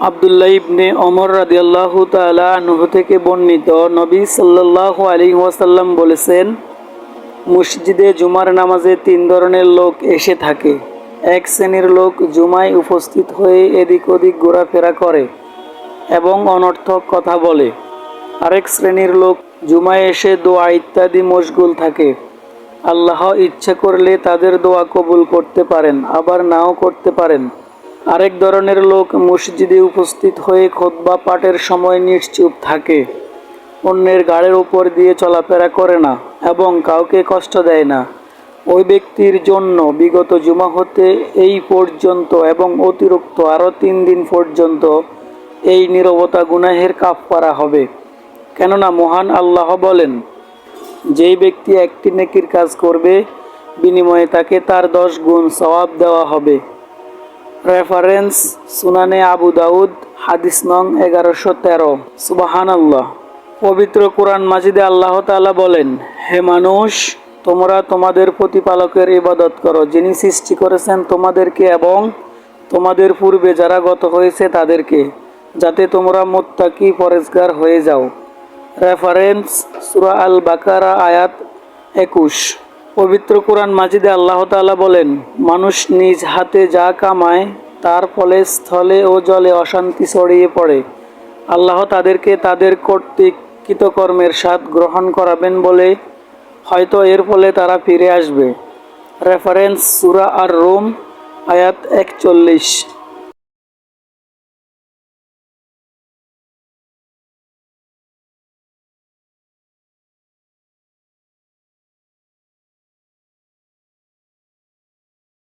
আবদুল্লাহ ইবনে অমর রাদিয়াল্লাহু তাআলা আনহু থেকে বর্ণিত নবী সাল্লাল্লাহু আলাইহি ওয়াসাল্লাম বলেছেন, মসজিদে জুমার নামাজে তিন ধরনের লোক এসে থাকে। এক শ্রেণির লোক জুমায় উপস্থিত হয়ে এদিক ওদিক ঘোরাফেরা করে এবং অনর্থক কথা বলে। আরেক শ্রেণির লোক জুমায় এসে দোয়া ইত্যাদি মশগুল থাকে। আল্লাহ ইচ্ছা করলে তাদের দোয়া কবুল করতে পারেন, আবার নাও করতে পারেন। আরেক ধরনের লোক মসজিদে উপস্থিত হয়ে খোদবা পাঠের সময় নিশ্চুপ থাকে। অন্যের গাড়ির উপর দিয়ে চলাফেরা করে না এবং কাউকে কষ্ট দেয় না। ওই ব্যক্তির জন্য বিগত জুমা হতে এই পর্যন্ত এবং অতিরিক্ত আরও তিন দিন পর্যন্ত এই নীরবতা গুনাহের কাপ করা হবে। কেননা মহান আল্লাহ বলেন, যেই ব্যক্তি একটি নেকির কাজ করবে, বিনিময়ে তাকে তার দশ গুণ সওয়াব দেওয়া হবে। রেফারেন্স সুনানে আবু দাউদ হাদিস নং এগারোশো তেরো। সুবাহান আল্লাহ পবিত্র কোরআন মাজিদে আল্লাহ তাআলা বলেন, হে মানুষ, তোমরা তোমাদের প্রতিপালকের ইবাদত করো। যিনি সৃষ্টি করেছেন তোমাদেরকে এবং তোমাদের পূর্বে যারা গত হয়েছে তাদেরকে, যাতে তোমরা মোত্তাকি পরেজগার হয়ে যাও। রেফারেন্স সুরা আল বাকারা আয়াত একুশ। পবিত্র কোরআন মাজিদে আল্লাহ তালা বলেন, মানুষ নিজ হাতে যা কামায়, তার ফলে স্থলে ও জলে অশান্তি ছড়িয়ে পড়ে। আল্লাহ তাদেরকে তাদের কর্তৃক কৃতকর্মের স্বাদ গ্রহণ করাবেন বলে হয়তো এর ফলে তারা ফিরে আসবে। রেফারেন্স সুরা আর রোম আয়াত একচল্লিশ।